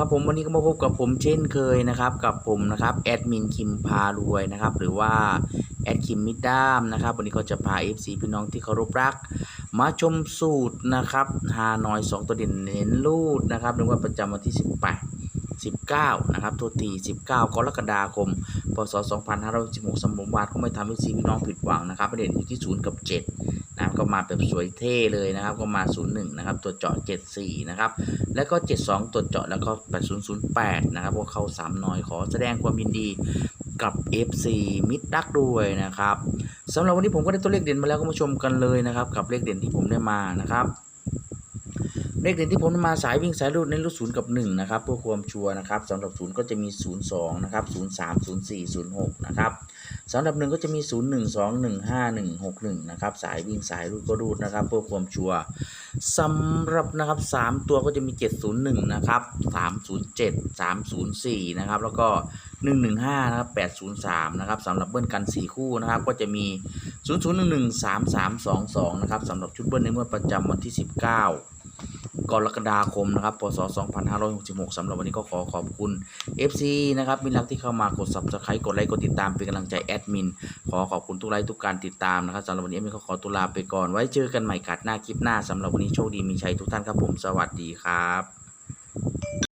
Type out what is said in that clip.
ครับผมวันนี้ก็มาพบกับผมเช่นเคยนะครับกับผมนะครับแอดมินคิมพารวยนะครับหรือว่าแอดคิมมิดดามนะครับวันนี้ก็จะพา FC พี่น้องที่เคารพรัก มาชมสูตรนะครับฮานอย2ตัวเด่นเน้นรูดนะครับในวันประจำวันที่ 18 19 นะครับทษที19 กรกฎาคม พศ 2516สมบูรณ์วาทก็ไม่ทำให้ซีพี่น้องผิดหวังนะครับประเด็นอยู่ที่ 0 กับ 7 นะครับก็มาแบบสวยเท่เลยนะครับ ก็มา 01 นะครับ ตัวเจาะ 74 นะครับ แล้วก็ 72 ตัวเจาะแล้วก็ 8008 นะครับพวกเข้า3น้อยขอแสดงความยินดีกับ FC มิดดักด้วยนะครับสำหรับวันนี้ผมก็ได้ตัวเลขเด่นมาแล้วก็มาชมกันเลยนะครับ กับเลขเด่นที่ผมได้มานะครับเลขเด่นที่ผมมาสายวิ่งสายรูดในรูดศูนย์กับ1นะครับเพื่อความชัวร์นะครับสำหรับศูนย์ก็จะมี 02 นะครับ 03 04 06 นะครับ สำหรับ1ก็จะมี 01 21 51 61 นะครับ สายวิ่งสายรูดก็รูดนะครับ เพื่อความชัวร์สำหรับนะครับ 3 ตัวก็จะมี 701 นะครับ 307 304 นะครับ แล้วก็ 115 นะครับ 803 นะครับสำหรับเบิ้ลกัน 4 คู่นะครับ ก็จะมี 0011 3322 นะครับสำหรับชุดเบิ้ลในงวดประจำวันที่ 19 กรกฎาคมนะครับพศ 2566สำหรับวันนี้ก็ขอขอบคุณ FC นะครับมินรักที่เข้ามากด Subscribe กดไลค์กดติดตามเป็นกำลังใจแอดมิน ขอขอบคุณทุกไลค์ทุกการติดตามนะครับสำหรับวันนี้เอดมินก็ขอตุลาไปก่อน ไว้เจอกันใหม่กัดหน้าคลิปหน้าสำหรับวันนี้โชคดีมีชัยทุกท่านครับผมสวัสดีครับ